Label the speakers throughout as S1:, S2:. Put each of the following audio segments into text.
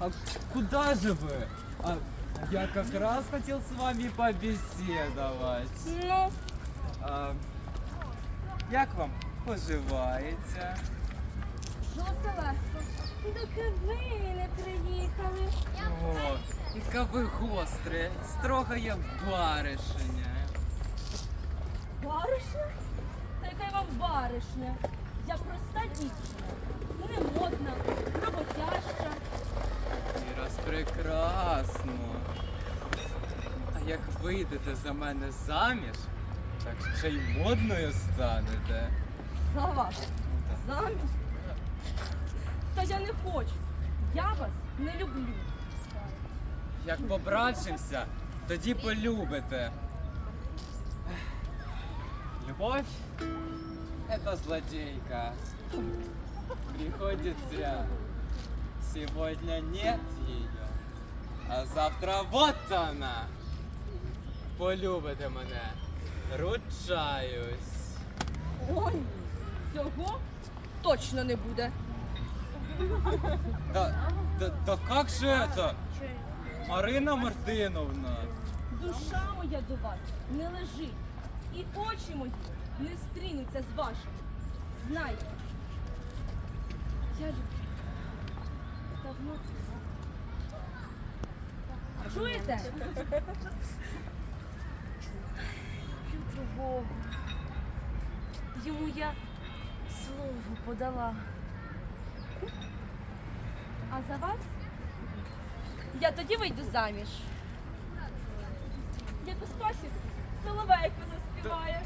S1: А куда же вы? А, я как раз хотел с вами побеседовать.
S2: Ну,
S1: А, як вам поживається?
S2: Жоселеско, доки ви не приїхали.
S1: О, яка ви гостре, строга я баришня.
S2: Баришня? Та яка я вам баришня? Я проста дівчина. Не модна,
S1: прекрасно. А як вийдете за мене заміж, так ще й модною станете.
S2: За вас.
S1: Ну.
S2: Заміж? Та я не хочу. Я вас не люблю.
S1: Як побрачимося, тоді полюбите. Любовь — это злодейка. Приходит зря. Сегодня нет ее, а завтра вот она. Полюбите мене. Ручаюсь.
S2: Ой, цього точно не буде.
S1: Да, да, да как же это? Марина Мартиновна.
S2: Душа моя до вас не лежить, і очі мої не стрінуться з вашими. Знайте, я люблю. Давно. Чуєте?
S3: Люблю другого. Йому я слово подала.
S2: А за вас я тоді вийду заміж. Як у спасі соловейку заспіває.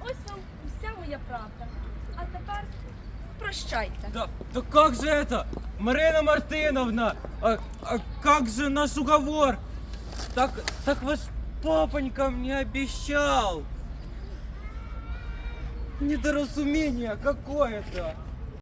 S2: Ось вам вся моя правда. Прощайте.
S1: Да, да как же это? Марина Мартыновна, а, а как же наш уговор? Так, так ваш папонька мне обещал. Недоразумение какое-то.